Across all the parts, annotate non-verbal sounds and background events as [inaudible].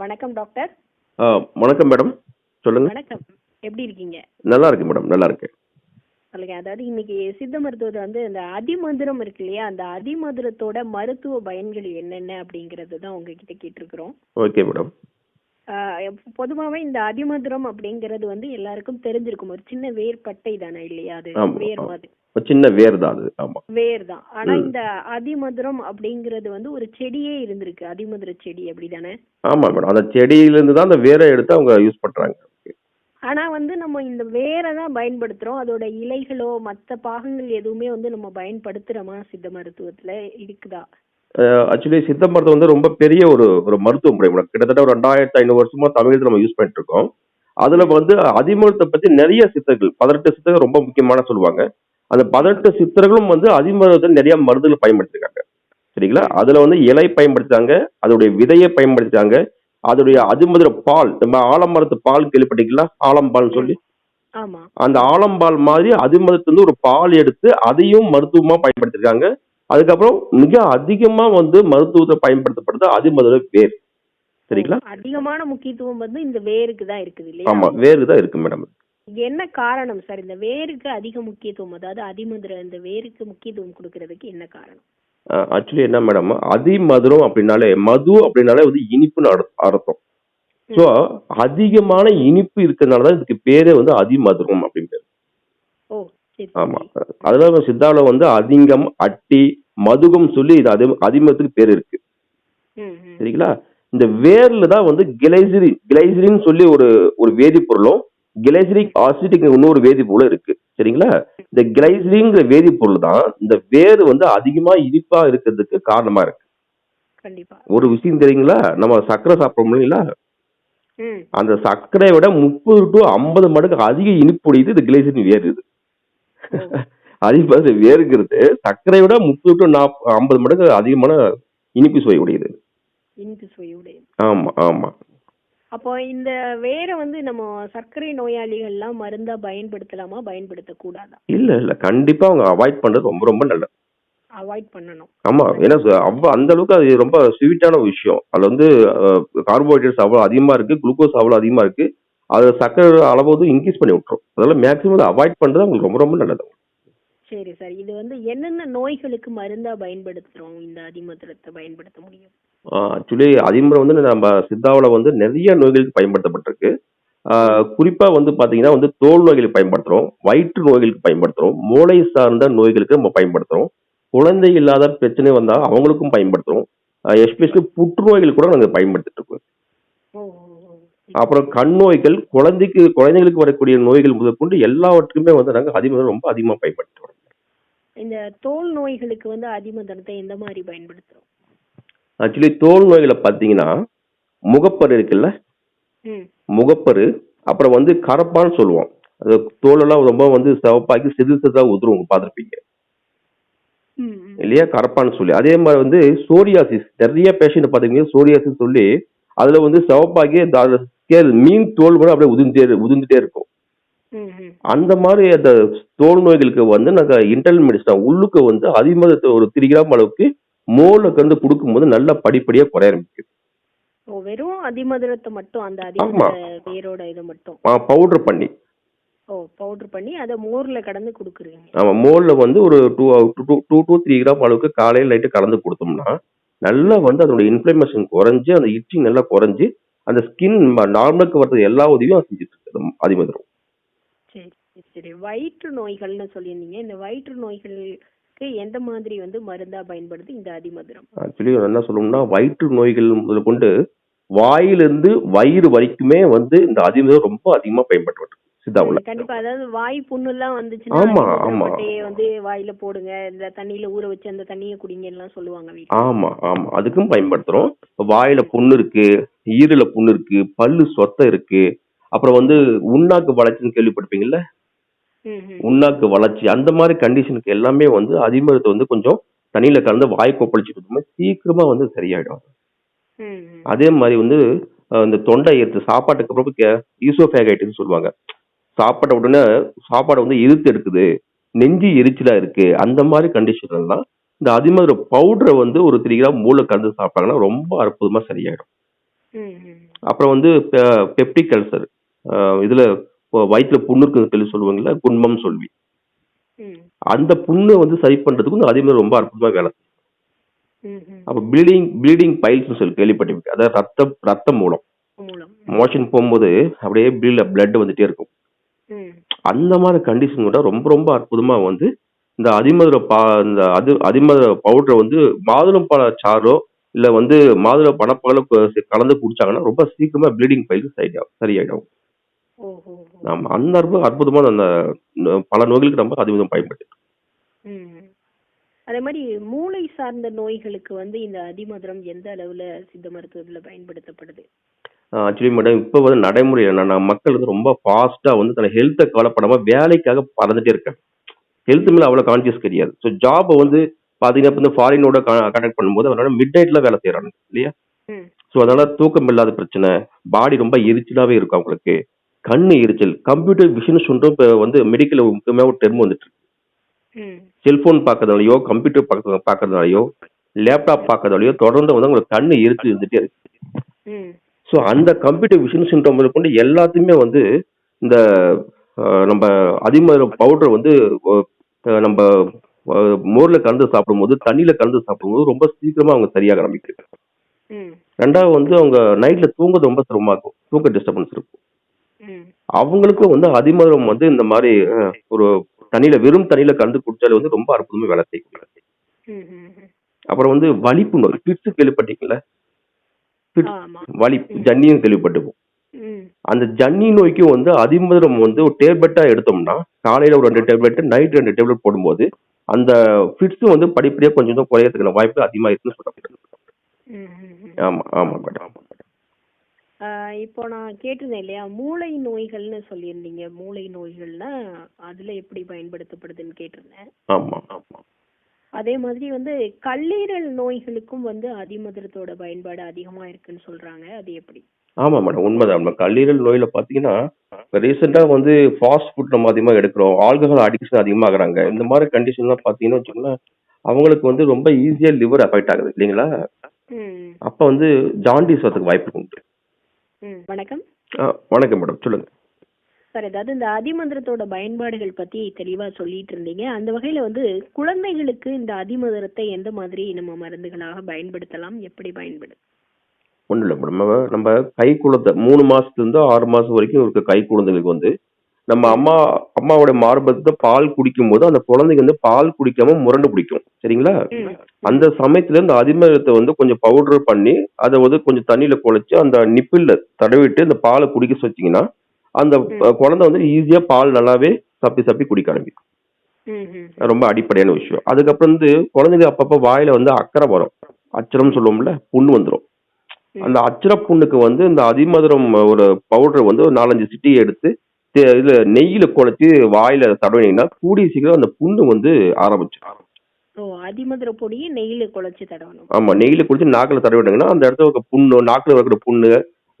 வணக்கம் டாக்டர். வணக்கம் மேடம். சொல்லுங்க. வணக்கம். எப்படி இருக்கீங்க? நல்லா இருக்கு மேடம் நல்லா இருக்கு சொல்லுங்க. அதாவது இன்னைக்கு சித்த மருத்துவத்தை வந்து இந்த அதிமதுரம் இருக்கு இல்லையா? அந்த அதிமதுரத்தோட மருத்துவ பயன்கள் என்னென்ன அப்படிங்கறது தான் உங்ககிட்ட கேட்டிருக்கிறோம். Okay madam. பொதுவாகவே இந்த அதிமதுரம் அப்படிங்கிறது வந்து எல்லாருக்கும் தெரிஞ்சிருக்கும். ஒரு சின்ன வேர் பட்டை தானே இல்லையா அது? வேர். மாதிரி. சின்ன வேர் தான் அது ஆமா. வேர் தான் ஆனா. இந்த அதிமதுரம் அப்படிங்கிறது வந்து ஒரு செடியே இருந்திருக்கு. அதிமதுர செடி அப்படிதானே? ஆமா மேடம். அந்த செடியிலிருந்து தான் அந்த வேரை எடுத்து அவங்க யூஸ் பண்றாங்க. ஆனா வந்து நம்ம இந்த வேரை தான் பயன்படுத்துறோம். அதோட இலைகளோ மத்த பாகங்கள் எதுவுமே வந்து நம்ம பயன்படுத்துறோமா சித்த மருத்துவத்துல? இருக்குதா? ஆக்சுவலி சித்த மருத்துவம் வந்து ரொம்ப பெரிய ஒரு ஒரு மருத்துவ முறை கிட்டத்தட்ட ஒரு ரெண்டாயிரத்தி ஐநூறு வருஷமா தமிழகத்தில் நம்ம யூஸ் பண்ணிட்டு இருக்கோம். அதுல வந்து அதிமருத்தை பத்தி நிறைய சித்தர்கள் பதினெட்டு சித்தர்கள் ரொம்ப முக்கியமான சொல்லுவாங்க. அந்த பதினெட்டு சித்தர்களும் வந்து அதிமருத்தை நிறைய மருந்துகள் பயன்படுத்திருக்காங்க. சரிங்களா? அதுல வந்து இலை பயன்படுத்திட்டாங்க அதோடைய விதையை பயன்படுத்திட்டாங்க அதோடைய அதிமதுர பால் நம்ம ஆலமரத்து பால் கேள்விப்பட்டீங்களா ஆலம்பால்னு சொல்லி. அந்த ஆலம்பால் மாதிரி அதிமதத்துல இருந்து ஒரு பால் எடுத்து அதையும் மருத்துவமா பயன்படுத்திருக்காங்க. அதுக்கப்புறம் மிக அதிகமா வந்து மருத்துவத்தை பயன்படுத்தப்படுது அதிமதுர வேர். சரிங்களா? அதிகமான முக்கியத்துவம் வந்து இந்த வேருக்கு தான் இருக்குது இல்லையா? ஆமா வேறு தான் இருக்கு மேடம். என்ன காரணம் சார்? இந்த வேருக்கு அதிக முக்கியத்துவம் அதாவது அதிமதுர இந்த வேருக்கு முக்கியத்துவம் கொடுக்கறதுக்கு என்ன காரணம்? ஆக்சுவலி என்ன மேடம் அதிமதுரம் அப்படின்னாலே மது அப்படின்னாலே வந்து இனிப்புன்னு அர்த்த- அர்த்தம். ஸோ அதிகமான இனிப்பு இருக்கிறதுனால தான் இதுக்கு பேரே வந்து அதிமதுரம் அப்படின்னு பேரு. ஆமா. அதுல சித்தாவில வந்து அதிகம் அட்டி மதுகம் சொல்லி இது அதி அதிமத்துக்கு பேர் இருக்கு. சரிங்களா? இந்த வேர்ல தான் வந்து கிளைசிரி கிளைசிரின்னு சொல்லி ஒரு ஒரு வேதிப்பொருளும் கிளைசிரிக் ஆசிட்டிக் இன்னொரு வேதிப்பொருளும் இருக்கு. சரிங்களா? இந்த கிளைசிரிங்கிற வேதிப்பொருள் தான் இந்த வேர் வந்து அதிகமா இனிப்பா இருக்கிறதுக்கு காரணமா இருக்கு. ஒரு விஷயம் தெரியுங்களா? நம்ம சர்க்கரை சாப்பிடுறோம் இல்லைங்களா? ம். அந்த சர்க்கரையை விட முப்பது டு ஐம்பது மடங்கு அதிக இனிப்புடையது இந்த கிளைசிரின் வேர் இது. [laughs] அதிக வேறுங்கிறது சர்க்கரையை விட முப்பது டு நாப் ஐம்பது மடங்கு அதிகமான இனிப்பு சுவை உடையது. இனிப்பு சுவையுடையது ஆமா ஆமா. அப்போ இந்த வேரை வந்து நம்ம சர்க்கரை நோயாளிகள்லாம் மருந்தா பயன்படுத்தலாமா? பயன்படுத்த கூடாதா இல்ல இல்ல. கண்டிப்பா அவங்க அவாய்ட் பண்றது ரொம்ப ரொம்ப நல்லது. அவாய்ட் பண்ணணும். ஆமா. ஏன்னா ச- அவ்வ அந்த அளவுக்கு அது ரொம்ப ஸ்வீட்டான விஷயம். அதுல வந்து கார்போஹைட்ரேட்ஸ் அவ்வளவு அதிகமா இருக்கு குளுக்கோஸ் அவ்வளவு அதிகமா இருக்கு. அது சர்க்கரை அளவு இன்க்ரீஸ் பண்ணி விட்டுரும். அதெல்லாம் மேக்ஸிமம் அவாய்ட் பண்றது அவங்களுக்கு ரொம்ப ரொம்ப நல்லது. சரி சார். இது வந்து என்னென்ன நோய்களுக்கு மருந்தா பயன்படுத்துறோம்? இந்த அதிமதுரத்தை பயன்படுத்த முடியும்? ஆக்சுவலி அதிமுறை வந்து நம்ம சித்தாவில் வந்து நிறைய நோய்களுக்கு பயன்படுத்தப்பட்டிருக்கு. ஆஹ் குறிப்பா வந்து பாத்தீங்கன்னா வந்து தோல் நோய்களுக்கு பயன்படுத்துறோம். வயிற்று நோய்களுக்கு பயன்படுத்துறோம். மூளை சார்ந்த நோய்களுக்கு நம்ம பயன்படுத்துறோம். குழந்தை இல்லாத பிரச்சனை வந்தா அவங்களுக்கும் பயன்படுத்துறோம். எஸ்பெஷலி புற்றுநோய்கள் கூட நாங்கள் பயன்படுத்திட்டு இருக்கோம். அப்புறம் கண் நோய்கள் குழந்தைக்கு குழந்தைகளுக்கு வரக்கூடிய நோய்கள் முதற்கொண்டு எல்லாவற்றுக்குமே வந்து நாங்கள் அதிகமாக ரொம்ப அதிகமாக பயன்படுத்துறோம் இந்த தோல் நோய்களுக்கு வந்து அதிமதுரத்தை எந்த மாதிரி பயன்படுத்துறோம்? ஆக்சுவலி தோல் நோய்களை பார்த்தீங்கன்னா முகப்பரு இருக்குல்ல? முகப்பரு அப்புறம் வந்து கரப்பான்னு சொல்லுவோம். அது தோலெல்லாம் ரொம்ப வந்து சிவப்பாக்கி சிறு சிறுதா உதிரும் பார்த்துருப்பீங்க. இல்லையா? கரப்பான்னு சொல்லி. அதே மாதிரி வந்து சோரியாசிஸ் நிறைய பேஷண்ட் பார்த்தீங்கன்னா சோரியாசிஸ் சொல்லி அதுல வந்து சிவப்பாக்கி மீன் தோல் கூட அப்படியே உதிர்ந்துட்டே உதிர்ந்துட்டே இருக்கும். அந்த மாதிரி அந்த தோல் நோய்களுக்கு வந்து நாங்க இன்டர்னல் மெடிசன் உள்ளுக்கு வந்து அதிகமாக ஒரு த்ரீ கிராம் அளவுக்கு மோல கண்டு கொடுக்கும்போது நல்லா படிப்படியா குறைய ஆரம்பிக்குது. ஓ வெறும் அதிமதுரத்தை மட்டும் அந்த. அதிமதுர வேரோட இதை மட்டும்? பவுடர் பண்ணி. ஓ பவுடர் பண்ணி அதை மோர்ல கடந்து கொடுக்குறீங்க. ஆமா மோல்ல வந்து ஒரு two two two two three gram அளவுக்கு காலையில் நைட்டு கலந்து கொடுத்தோம்னா நல்லா வந்து அதோட இன்ஃப்ளமேஷன் குறைஞ்சு அந்த இச்சிங் நல்லா குறைஞ்சு அந்த ஸ்கின் நார்மலுக்கு வர்றது எல்லா உதவியும் செஞ்சுட்டு இருக்குது அதிமதுரம் சரி வயிற்று நோய்கள்னு சொல்லியிருந்தீங்க. இந்த வயிற்று நோய்களுக்கு எந்த மாதிரி வந்து மருந்தா பயன்படுது இந்த அதிமதுரம்? ஆக்சுவலி என்ன சொல்லணும்னா வயிற்று நோய்கள் முதல் கொண்டு வாயிலிருந்து வயிறு வரைக்குமே வந்து இந்த அதிமதுரம் ரொம்ப அதிகமா பயன்பட்டு சித்தாவுல கண்டிப்பா. அதாவது வாய் புண்ணு எல்லாம் வந்துச்சுன்னா ஆமா, ஆமா. வந்து வாயில போடுங்க இந்த தண்ணியில ஊற வச்சு அந்த தண்ணியை குடிங்க எல்லாம் சொல்லுவாங்க ஆமா ஆமா. அதுக்கும் பயன்படுத்துறோம். வாயில புண்ணு இருக்கு ஈரல புண்ணு இருக்கு பல்லு சொத்தை இருக்கு. அப்புறம் வந்து உண்ணாக்கு வளர்ச்சின்னு கேள்விப்பட்டிருப்பீங்கல்ல. உண்ணாக்கு வளர்ச்சி அந்த மாதிரி கண்டிஷனுக்கு எல்லாமே வந்து அதிமருத்தை வந்து கொஞ்சம் தண்ணியில கலந்து வாய் கொப்பளிச்சு கொடுத்தோம்னா சீக்கிரமா வந்து சரியாயிடும். அதே மாதிரி வந்து இந்த தொண்டை எடுத்து சாப்பாட்டுக்கு அப்புறம் ஈசோஃபேகைட்டின்னு சொல்லுவாங்க. சாப்பாட்ட உடனே சாப்பாடை வந்து இழுத்து எடுக்குது. நெஞ்சு எரிச்சலா இருக்கு. அந்த மாதிரி கண்டிஷன் எல்லாம் இந்த அதிமதுர பவுடரை வந்து ஒரு த்ரீ கிராம் மூளை கலந்து சாப்பிட்டாங்கன்னா ரொம்ப அற்புதமா சரியாயிடும். அப்புறம் வந்து பெப்டிக் அல்சர் இதுல வயிற்றுல புண்ணு இருக்குன்னு சொல்லி சொல்லுவாங்கல்ல குன்மம் சொல்வி. அந்த புண்ணை வந்து சரி பண்றதுக்கு இந்த அதிமதுரம் ரொம்ப அற்புதமா வேலை அப்போ ப்ளீடிங் ப்ளீடிங் பைல்ஸ்னு சொல்லி கேள்விப்பட்டிருக்கேன் அதாவது ரத்தம் ரத்தம் மூலம். மோஷன் போகும்போது அப்படியே ப்ளீல பிளட் வந்துட்டே இருக்கும். அந்த மாதிரி கண்டிஷன் கூட ரொம்ப ரொம்ப அற்புதமா வந்து இந்த அதிமதுர பா இந்த அது அதிமதுர பவுடரை வந்து மாதுளம் பழ சாறோ இல்ல வந்து மாதுளை பணப்பாலோ கலந்து குடிச்சாங்கன்னா ரொம்ப சீக்கிரமா ப்ளீடிங் பைல் சரியாகும் சரியாயிடும். ஆமா அந்த அற்புத அற்புதமான அந்த பல நோய்களுக்கு நம்ம அதிமதுரம் பயன்படுது ம். அதே மாதிரி மூளை சார்ந்த நோய்களுக்கு வந்து இந்த அதிமதுரம் எந்த அளவுல சித்த மருத்துவத்துல பயன்படுத்தப்படுது? ஆக்சுவலி மேடம் இப்போ வந்து நடைமுறை என்னன்னா மக்கள் வந்து ரொம்ப ஃபாஸ்டா வந்து தன் ஹெல்த்தை கவலைப்படாம வேலைக்காக பறந்துட்டே இருக்காங்க. ஹெல்த் மேல அவ்வளவு கான்சியஸ் கிடையாது. ஸோ ஜாப் வந்து இப்ப இந்த ஃபாரினோட கனெக்ட் பண்ணும்போது அவனால மிட் நைட்ல வேலை செய்யறாங்க இல்லையா? ஸோ அதனால தூக்கம் இல்லாத பிரச்சனை பாடி ரொம்ப எரிச்சலாவே இருக்கும் அவங்களுக்கு. கண்ணு எரிச்சல் கம்ப்யூட்டர் விஷன் இப்போ வந்து மெடிக்கல் முக்கியமாக ஒரு டெர்ம் வந்துட்டு செல்போன் பார்க்கறதாலயோ கம்ப்யூட்டர் பார்க்க பார்க்கறதாலயோ லேப்டாப் பார்க்கறதாலயோ தொடர்ந்து வந்து உங்களுக்கு கண்ணு எரிச்சல் இருந்துட்டே இருக்கு. ஸோ அந்த கம்ப்யூட்டர் விஷன் சிண்ட்ரோம் கொண்டு எல்லாத்தையுமே வந்து இந்த நம்ம அதிமதுர பவுடர் வந்து நம்ம மோர்ல கலந்து சாப்பிடும்போது தண்ணியில கலந்து சாப்பிடும்போது ரொம்ப சீக்கிரமா அவங்க சரியாக ஆரம்பிக்கிறாங்க ரெண்டாவது வந்து அவங்க நைட்ல தூங்குறது ரொம்ப சிரமமா இருக்கும். தூக்க டிஸ்டர்பன்ஸ் இருக்கும். அவங்களுக்கும் வந்து அதிமதுரம் வந்து இந்த மாதிரி ஒரு தண்ணியில வெறும் தண்ணியில கலந்து குடிச்சாலே வந்து ரொம்ப அற்புதமா வேலை செய்யும். அப்புறம் வந்து வலிப்பு நோய் பிட்ஸ் கேள்விப்பட்டீங்களா வலிப்பு ஜன்னியும் கேள்விப்பட்டிருப்போம். ம். அந்த ஜன்னி நோய்க்கும் வந்து அதிமதுரம் வந்து ஒரு டேப்லெட்டா எடுத்தோம்னா காலையில ஒரு ரெண்டு டேப்லெட் நைட் ரெண்டு டேப்லெட் போடும்போது அந்த ஃபிட்ஸ் வந்து படிப்படியா கொஞ்சம் குறையறதுக்கான வாய்ப்பு அதிகமா இருக்குன்னு சொல்றாங்க. ம் ம் ம். ஆமா ஆமா மேடம். இப்போ நான் கேட்டிருந்தேன் இல்லையா மூளை நோய்கள்னு சொல்லியிருந்தீங்க. மூளை நோய்கள்னா அதுல எப்படி பயன்படுத்தப்படுதுன்னு கேட்டிருந்தேன். ஆமா ஆமா. அதே மாதிரி வந்து கல்லீரல் நோய்களுக்கும் வந்து அதிமதுரத்தோட பயன்பாடு அதிகமா இருக்குன்னு சொல்றாங்க. அது எப்படி? ஆமா மேடம். உண்மைதான். நம்ம கல்லீரல் நோயில பாத்தீங்கன்னா ரீசெண்டா வந்து ஃபாஸ்ட் ஃபுட் நம்ம அதிகமா எடுக்கிறோம். ஆல்கஹால் அடிக்ஷன் அதிகமாகறாங்க. இந்த மாதிரி கண்டிஷன்லாம் பாத்தீங்கன்னா வச்சுக்கோங்களேன் அவங்களுக்கு வந்து ரொம்ப ஈஸியா லிவர் அஃபெக்ட் ஆகுது. இல்லைங்களா? அப்ப வந்து ஜாண்டிஸ் வரதுக்கு வாய்ப்பு உண்டு. வணக்கம். வணக்கம் மேடம் சொல்லுங்க. சார் ஏதாவது இந்த அதிமதுரத்தோட பயன்பாடுகள் பத்தி தெளிவா சொல்லிட்டு இருந்தீங்க. அந்த வகையில வந்து குழந்தைகளுக்கு இந்த அதிமதுரத்தை எந்த மாதிரி நம்ம மருந்துகளாக பயன்படுத்தலாம்? எப்படி பயன்படுது ஒன்றும் இல்லை மேடம் நம்ம நம்ம கை குழந்தை மூணு மாசத்துல இருந்து ஆறு மாசம் வரைக்கும் இருக்க கை குழந்தைகளுக்கு வந்து நம்ம அம்மா அம்மாவோட மார்பகத்தை பால் குடிக்கும் போது அந்த குழந்தைங்க வந்து பால் குடிக்காம முரண்டு பிடிக்கும். சரிங்களா? அந்த சமயத்துல இந்த அதிமரத்தை வந்து கொஞ்சம் பவுடர் பண்ணி அதை வந்து கொஞ்சம் தண்ணியில குழைச்சு அந்த நிப்பிள்ல தடவிட்டு இந்த பாலை குடிக்க வச்சீங்கன்னா அந்த குழந்தை வந்து ஈஸியா பால் நல்லாவே சப்பி சப்பி குடிக்க ஆரம்பிக்கும். ரொம்ப அடிப்படையான விஷயம். அதுக்கப்புறம் வந்து குழந்தைங்க அப்பப்போ வாயில வந்து அக்கறை வரும். அச்சரம் சொல்லுவோம்ல புண்ணு வந்துடும் அந்த அச்சர புண்ணுக்கு வந்து இந்த அதிமதுரம் ஒரு பவுடர் வந்து ஒரு நாலஞ்சு சிட்டி எடுத்து இதுல நெய்யில குழைச்சி வாயில தடவினீங்கன்னா கூடிய சீக்கிரம் அந்த புண்ணு வந்து ஆரம்பிச்சிடும் ஓ அதிமதுர பொடியை நெய்யில குழைச்சு தடவணும் ஆமா நெய்யில குடிச்சு நாக்குல தடவிட்டாங்கன்னா அந்த இடத்துல இருக்க புண்ணு நாக்குல இருக்கிற புண்ணு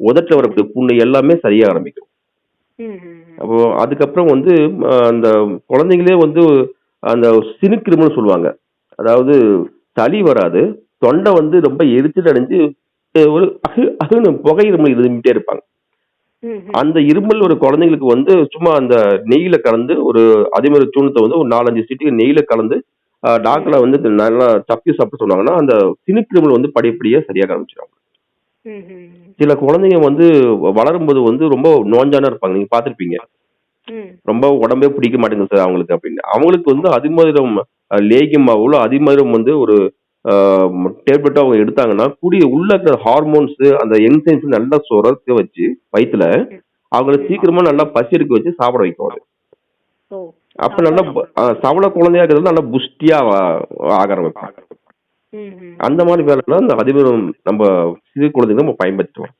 உதட்டுல வரக்கூடிய புண்ணு எல்லாமே சரியா ஆரம்பிக்கும். அப்போ அதுக்கப்புறம் வந்து அந்த குழந்தைங்களே வந்து அந்த சினுக்கிருமல்னு சொல்லுவாங்க அதாவது சளி வராது தொண்டை வந்து ரொம்ப எரிச்சல் அடைஞ்சு ஒரு அகு அகுன்னு புகை இருமல் இருந்துட்டே இருப்பாங்க. அந்த இருமல் ஒரு குழந்தைங்களுக்கு வந்து சும்மா அந்த நெய்யில கலந்து ஒரு அதிமர சூனத்தை வந்து ஒரு நாலஞ்சு சிட்டிக்கு நெய்யில கலந்து அஹ், டாக்டர்ல வந்து நல்லா சப்பி சாப்பிட சொன்னாங்கன்னா அந்த சினுக்கிருமல் வந்து படிப்படியா சரியாக ஆரம்பிச்சிடும். சில குழந்தைங்க வந்து வளரும்போது வந்து ரொம்ப நோஞ்சானா இருப்பாங்க. நீங்க பார்த்திருப்பீங்க. ம். ரொம்ப உடம்பே பிடிக்க மாட்டேங்குது சார் அவங்களுக்கு அப்படின்னு. அவங்களுக்கு வந்து அதிமதுரம் அஹ், லேகியமாவோ அதிமதுரம் வந்து ஒரு டேப்லெட்டோ அவங்க எடுத்தாங்கன்னா கூடிய உள்ள இருக்கிற ஹார்மோன்ஸ் அந்த என்சைன்ஸ் நல்லா சுரக்க வச்சு வயித்துல அவங்கள சீக்கிரமா நல்லா பசி எடுக்க வச்சு சாப்பிட வைக்கும் அது. அப்ப நல்லா சவள குழந்தையா இருக்கிறது நல்லா புஷ்டியா ஆக ஆரம்பிப்பாங்க. அந்த மாதிரி வேலைலாம் இந்த அதிமதுரம் நம்ம சிறு குழந்தைங்க நம்ம பயன்படுத்துவோம்.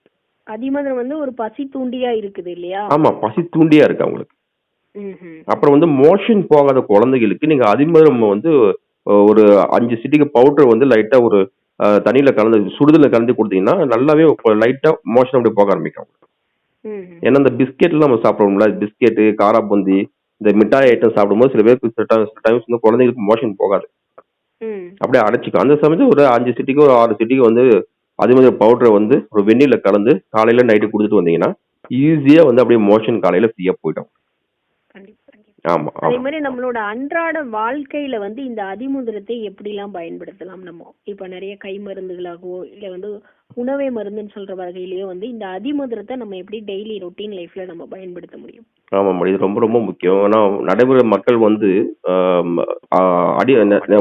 அதிமதுரம் வந்து ஒரு பசி தூண்டியா இருக்குது இல்லையா? ஆமா பசி தூண்டியா இருக்கு அவங்களுக்கு. அப்புறம் வந்து மோஷன் போகாத குழந்தைகளுக்கு நீங்க அதிமதுரம் வந்து ஒரு அஞ்சு சிட்டிக்கு பவுடர் வந்து லைட்டா ஒரு தண்ணியில கலந்து சுடுதல கலந்து கொடுத்தீங்கன்னா நல்லாவே லைட்டா மோஷன் அப்படி போக ஆரம்பிக்கும். ஏன்னா இந்த பிஸ்கெட்லாம் நம்ம சாப்பிடுவோம்ல பிஸ்கெட்டு காராபூந்தி இந்த மிட்டாய் ஐட்டம் சாப்பிடும்போது சில பேருக்கு சில டைம்ஸ் வந்து குழந்தைங்களுக்கு மோஷன் போகாது. அப்படியே அடைச்சிக்கும். அந்த சமயத்துல ஒரு அஞ்சு சிட்டிக்கு ஒரு ஆறு சிட்டிக்கு வந்து அதிமதுர பவுடரை வந்து ஒரு வெந்நீர்ல கலந்து காலையில நைட்டு குடிச்சிட்டு வந்தீங்கன்னா ஈஸியா வந்து அப்படியே மோஷன் காலையில ஃப்ரீயா போயிடும். அதே மாதிரி நம்மளோட அன்றாட வாழ்க்கையில வந்து இந்த அதிமுதிரத்தை எப்படிலாம் பயன்படுத்தலாம் நம்ம? இப்ப நிறைய கை மருந்துகளாகவோ இல்ல வந்து உணவே மருந்துன்னு சொல்ற வகையிலயோ வந்து இந்த அதிமதுரத்தை நம்ம எப்படி டெய்லி ரொட்டீன் லைஃப்ல நம்ம பயன்படுத்த முடியும்? ஆமா இது ரொம்ப ரொம்ப முக்கியம். ஏன்னா நடைமுறை மக்கள் வந்து அடி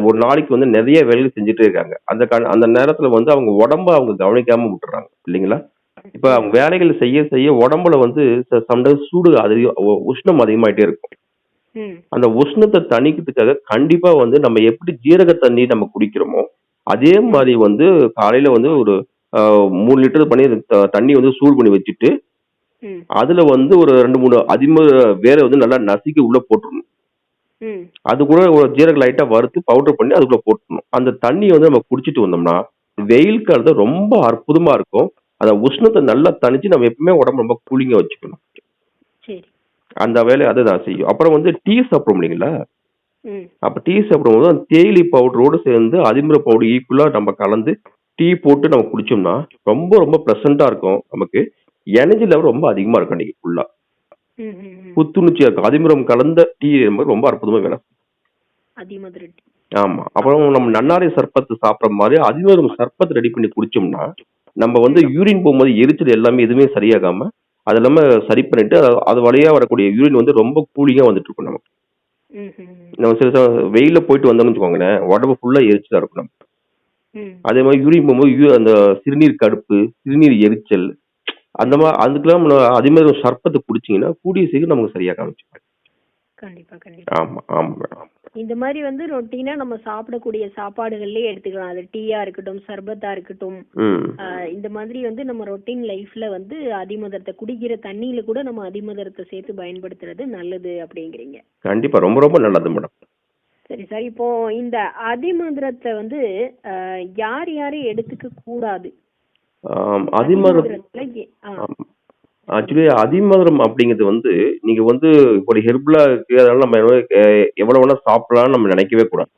ஒரு நாளைக்கு வந்து நிறைய வேலைகள் செஞ்சுட்டே இருக்காங்க. அந்த அந்த நேரத்துல வந்து அவங்க உடம்ப அவங்க கவனிக்காம விட்டுறாங்க இல்லைங்களா? இப்ப அவங்க வேலைகள் செய்ய செய்ய உடம்புல வந்து சம்டைம்ஸ் சூடு அதிகம் உ- உஷ்ணம் அதிகமாயிட்டே இருக்கும். அந்த உஷ்ணத்தை தணிக்கிறதுக்காக கண்டிப்பா வந்து நம்ம எப்படி ஜீரக தண்ணி நம்ம குடிக்கிறோமோ அதே மாதிரி வந்து காலையில வந்து ஒரு மூணு லிட்டர் பண்ணி தண்ணி வந்து சூடு பண்ணி வச்சுட்டு அதுல வந்து ஒரு ரெண்டு மூணு அதிம வேரை வந்து நல்லா நசுக்கி உள்ள போட்டுடணும் அது கூட ஒரு ஜீரக லைட்டா வறுத்து பவுடர் பண்ணி அதுக்குள்ள போட்டுடணும் அந்த தண்ணி வந்து நம்ம குடிச்சிட்டு வந்தோம்னா வெயில் காலத்துல ரொம்ப அற்புதமா இருக்கும். அந்த உஷ்ணத்தை நல்லா தணிச்சு நம்ம எப்பவுமே உடம்பு ரொம்ப கூலிங்கா வச்சுக்கணும். சரி. அந்த வேலையை அதை தான் செய்யும். அப்புறம் வந்து டீ சாப்பிடும் இல்லைங்களா? அப்ப டீ சாப்பிடும்போது அந்த தேயிலை பவுடரோடு சேர்ந்து அதிமர பவுடர் ஈக்குவலா நம்ம கலந்து டீ போட்டு நம்ம குடிச்சோம்னா ரொம்ப ரொம்ப ப்ளசண்டா இருக்கும் நமக்கு. எனர்ஜி லெவல் ரொம்ப அதிகமா இருக்கும் அன்னைக்கு ஃபுல்லா புத்துணர்ச்சியா இருக்கும். அதிமரம் கலந்த டீ ரொம்ப அற்புதமா வேலை ஆமா. அப்புறம் நம்ம நன்னாரி சர்பத்து சாப்பிட்ற மாதிரி அதிமரம் சர்பத்து ரெடி பண்ணி குடிச்சோம்னா நம்ம வந்து யூரின் போகும்போது எரிச்சல் எல்லாமே எதுவுமே சரியாகாம அது இல்லாம சரி பண்ணிட்டு அது- வழியா வரக்கூடிய யூரின் வந்து ரொம்ப கூலிங்கா வந்துட்டு இருக்கும் நமக்கு. நம்ம சில வெயில்ல போயிட்டு வந்தோம்னு வச்சுக்கோங்களேன் உடம்பு ஃபுல்லா எரிச்சலா இருக்கும் நமக்கு. ம். அதே மாதிரி யூரின் போகும்போது அந்த சிறுநீர் கடுப்பு சிறுநீர் எரிச்சல் அந்த மாதிரி அதுக்கெல்லாம் நம்ம அதே மாதிரி சர்பத்தை குடிச்சீங்கன்னா கூடிய சீக்கிரம் நமக்கு சரியா காமிச்சு கண்டிப்பா கண்டிப்பா. ஆமா ஆமா மேடம். இந்த மாதிரி வந்து ரொட்டீனா நம்ம சாப்பிடக்கூடிய சாப்பாடுகள்லயே எடுத்துக்கலாம். அது டீயா இருக்கட்டும் சர்பத்தா இருக்கட்டும். ஆஹ் இந்த மாதிரி வந்து நம்ம ரொட்டீன் லைஃப்ல வந்து அதிமதுரத்தை குடிக்கிற தண்ணியில கூட நம்ம அதிமதுரத்தை சேர்த்து பயன்படுத்துறது நல்லது அப்படிங்கிறீங்க. கண்டிப்பா. ரொம்ப ரொம்ப நல்லது மேடம். சரி சார். இப்போ இந்த அதிமதுரத்தை வந்து ஆஹ் யார் யாரு எடுத்துக்க கூடாது? அதிமதுரத்துல ஆ, ஆக்சுவலி அதிமதுரம் அப்படிங்கிறது வந்து நீங்க வந்து ஒரு ஹெர்பலா இருக்கு அதனால நம்ம எவ்வளவு- வேணா சாப்பிடலாம்னு நம்ம நினைக்கவே கூடாது.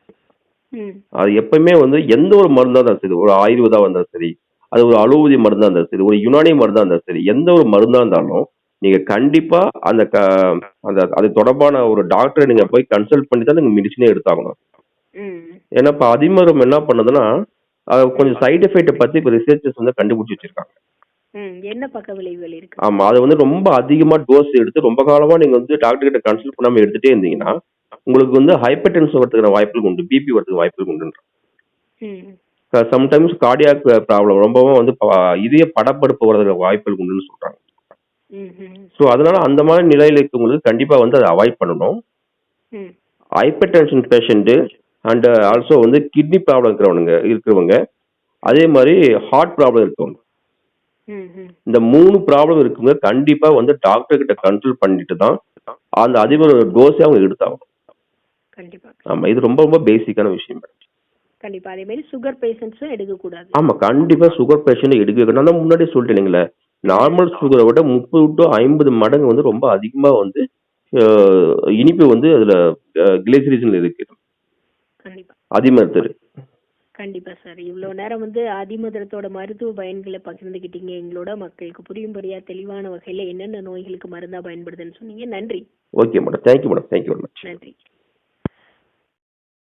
ம். அது எப்பயுமே வந்து எந்த ஒரு மருந்தா இருந்தாலும் சரி ஒரு ஆயுர்வேதா இருந்தாலும் சரி அது ஒரு அலோபதி மருந்தா இருந்தாலும் சரி ஒரு யுனானி மருந்தா இருந்தாலும் சரி எந்த ஒரு மருந்தா இருந்தாலும் நீங்க கண்டிப்பா அந்த க அந்த அது தொடர்பான ஒரு டாக்டரை நீங்க போய் கன்சல்ட் பண்ணி தான் நீங்க மெடிசனே எடுத்தாகணும். ஏன்னா இப்ப அதிமரம் என்ன பண்ணுதுன்னா அது கொஞ்சம் சைடு எஃபெக்ட்டை பத்தி இப்போ ரிசர்ச்சர்ஸ் வந்து கண்டுபிடிச்சு வச்சிருக்காங்க. என்ன பக்க விளைவுகள் இருக்கு? ஆமா அது வந்து ரொம்ப அதிகமா டோஸ் எடுத்து ரொம்ப காலமா நீங்க வந்து டாக்டர் கிட்ட கன்சல்ட் பண்ணாம எடுத்துட்டே இருந்தீங்கன்னா உங்களுக்கு வந்து ஹைப்பர் டென்ஷன் வரதுக்கான வாய்ப்புகள் உண்டு பிபி வரதுக்கு வாய்ப்புகள் உண்டு சம்டைம்ஸ் கார்டியாக் ப்ராப்ளம் ரொம்பவும் வந்து இதய படப்படுப்பு வரதுக்கு வாய்ப்புகள் உண்டுன்னு சொல்றாங்க. ஸோ அதனால அந்த மாதிரி நிலையில இருக்கவங்களுக்கு கண்டிப்பா வந்து அதை அவாய்ட் பண்ணணும். Hypertension patient and also வந்து கிட்னி ப்ராப்ளம் இருக்கிறவனுங்க இருக்கிறவங்க அதே மாதிரி ஹார்ட் ப்ராப்ளம் இருக்கவங்க. இந்த மூணு ப்ராப்ளம் இருக்குங்க. கண்டிப்பா வந்து டாக்டர் கிட்ட கன்சல்ட் பண்ணிட்டு தான் அந்த அதிபர் டோஸே அவங்க எடுத்தாகணும். கண்டிப்பா. ஆமா இது ரொம்ப ரொம்ப பேசிக்கான விஷயம். கண்டிப்பா. அதே மாதிரி சுகர் பேஷண்ட்ஸும் எடுக்க கூடாது ஆமா கண்டிப்பா சுகர் பேஷண்ட் எடுக்க நான் தான் முன்னாடியே சொல்லிட்டேனுங்களே நார்மல் சுகரை விட முப்பது டு ஐம்பது மடங்கு வந்து ரொம்ப அதிகமா வந்து இனிப்பு வந்து அதுல கிளேசரிசன் இருக்கு. கண்டிப்பா. அதிமருத்துவர் கண்டிப்பா சார் இவ்வளவு நேரம் வந்து அதிமதுரத்தோட மருத்துவ பயன்களை பகிர்ந்துக்கிட்டீங்க எங்களோட மக்களுக்கு புரியும்படியா தெளிவான வகையில என்னென்ன நோய்களுக்கு மருந்தா பயன்படுதுன்னு சொன்னீங்க. நன்றி. Okay madam thank you madam thank you very much நன்றி.